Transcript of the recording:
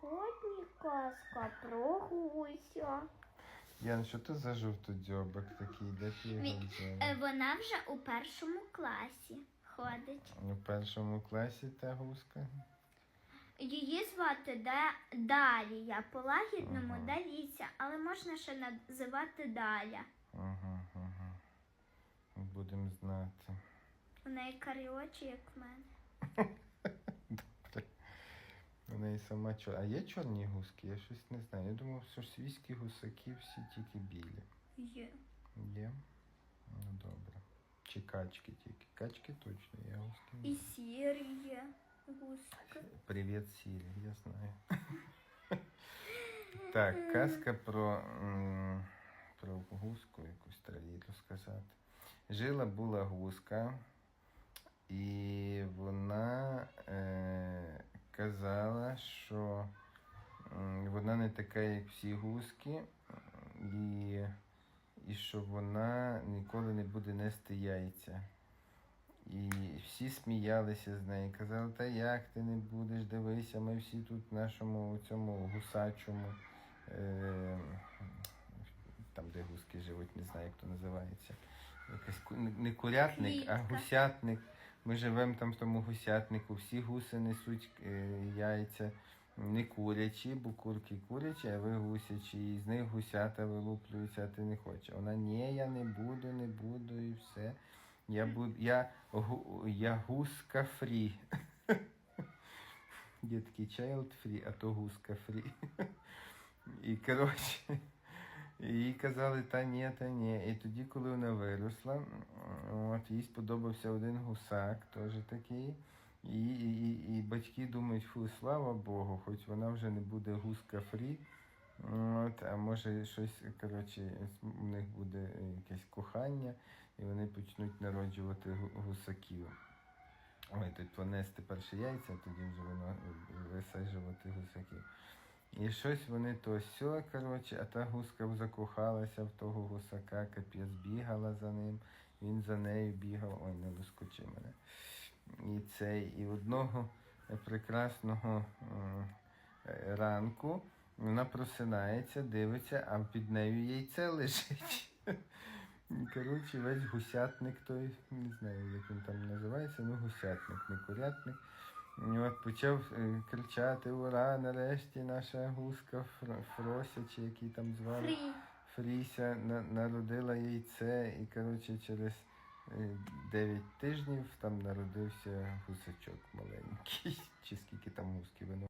Сьогодні казка про гуся. Ян, що це за жовтодзьобик такий? Де ти його Він- взяла? Е, Вона вже у першому класі ходить. У першому класі та гуска. Її звати Да- Далія. По-лагідному Ага. Даліся, але можна ще називати Даля. Ага, ага. Будемо знати. У неї карі очі, як в мене. Добре. У неї сама чор. А є чорні гуски? Я щось не знаю. Я думав, що свійські гусаки всі тільки білі. Є. Є? Ну добре. Чи качки тільки. Качки точно є, гуски. ні. І сірі є гуски. Привіт, Сірі, я знаю. так, казка про, м, про гуску, якусь треба їй розказати. Жила була гуска, і вона е, Казала, що вона не така, як всі гуски, і, і що вона ніколи не буде нести яйця. І всі сміялися з неї, казали, та як ти не будеш, дивися, ми всі тут в нашому цьому гусачому, е, там, де гуски живуть, не знаю, як то називається. Не- не курятник, а гусятник. Ми живемо там в тому гусятнику, всі гуси несуть е, яйця. Не курячі, бо курки курячі, а ви гусячі, і з них гусята вилуплюються, а ти не хочеш. Вона ні, я не буду, не буду і все. Я буду, я, гу, я гуска фрі. Такий child free, а то гуска фрі. І коротше, їй казали, та ні, та ні. І тоді, коли вона виросла, от їй сподобався один гусак, теж такий. І, і, і, і батьки думають, фу, слава Богу, хоч вона вже не буде гуска фрі. От, а може щось, коротше, у них буде якесь кохання, і вони почнуть народжувати гу- гусаків. Ой, тут понести перші яйця, тоді вже воно висаджувати гусаків. І щось вони то сьо, коротше, а та гуска закохалася в того гусака, капець бігала за ним, він за нею бігав, ой, не доскочи мене. І цей, і одного прекрасного е, ранку вона просинається, дивиться, а під нею яйце лежить. Коротше, весь гусятник той, не знаю, як він там називається, ну гусятник, не курятник. От почав е, кричати: Ура! Нарешті наша гуска Фр- Фрося, чи який там звали. Фрі. Фріся на, народила яйце, і коротше через 9 тижнів там народився гусачок маленький, чи скільки там гуски воно